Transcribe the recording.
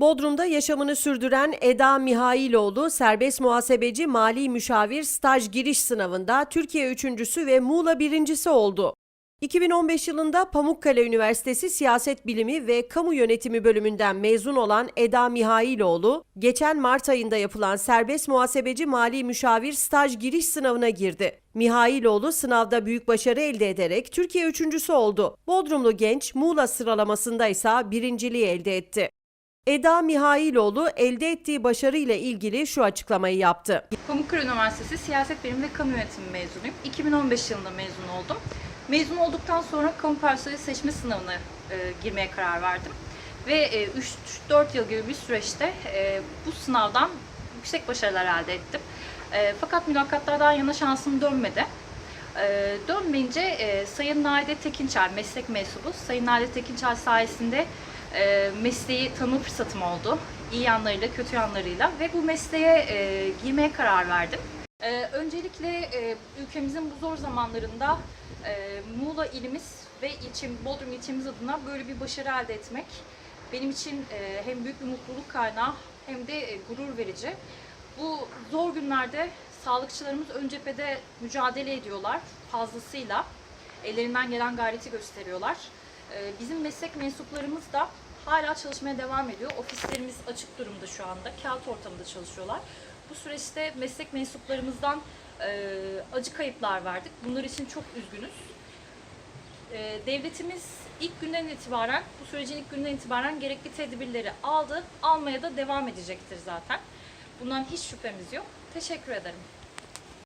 Bodrum'da yaşamını sürdüren Eda Mihailoğlu serbest muhasebeci mali müşavir staj giriş sınavında Türkiye üçüncüsü ve Muğla birincisi oldu. 2015 yılında Pamukkale Üniversitesi Siyaset Bilimi ve Kamu Yönetimi bölümünden mezun olan Eda Mihailoğlu, geçen Mart ayında yapılan serbest muhasebeci mali müşavir staj giriş sınavına girdi. Mihailoğlu sınavda büyük başarı elde ederek Türkiye üçüncüsü oldu. Bodrumlu genç Muğla sıralamasında ise birinciliği elde etti. Eda Mihailoğlu elde ettiği başarıyla ilgili şu açıklamayı yaptı. Pamukkale Üniversitesi Siyaset Bilimi ve Kamu Yönetimi mezunuyum. 2015 yılında mezun oldum. Mezun olduktan sonra kamu personeli seçme sınavına e, girmeye karar verdim. Ve e, 3-4 yıl gibi bir süreçte e, bu sınavdan yüksek başarılar elde ettim. E, fakat mülakatlardan yana şansım dönmedi. E, dönmeyince e, Sayın Naide Tekinçel, meslek mensubu, Sayın Naide Tekinçel sayesinde e, mesleği tanıma fırsatım oldu. İyi yanlarıyla, kötü yanlarıyla ve bu mesleğe e, girmeye karar verdim. Ee, öncelikle e, ülkemizin bu zor zamanlarında e, Muğla ilimiz ve ilçem, Bodrum ilçemiz adına böyle bir başarı elde etmek benim için e, hem büyük bir mutluluk kaynağı hem de e, gurur verici. Bu zor günlerde sağlıkçılarımız ön cephede mücadele ediyorlar fazlasıyla. Ellerinden gelen gayreti gösteriyorlar. E, bizim meslek mensuplarımız da hala çalışmaya devam ediyor. Ofislerimiz açık durumda şu anda. Kağıt ortamında çalışıyorlar. Bu süreçte meslek mensuplarımızdan e, acı kayıplar verdik. Bunlar için çok üzgünüz. E, devletimiz ilk günden itibaren, bu sürecin ilk günden itibaren gerekli tedbirleri aldı. Almaya da devam edecektir zaten. Bundan hiç şüphemiz yok. Teşekkür ederim.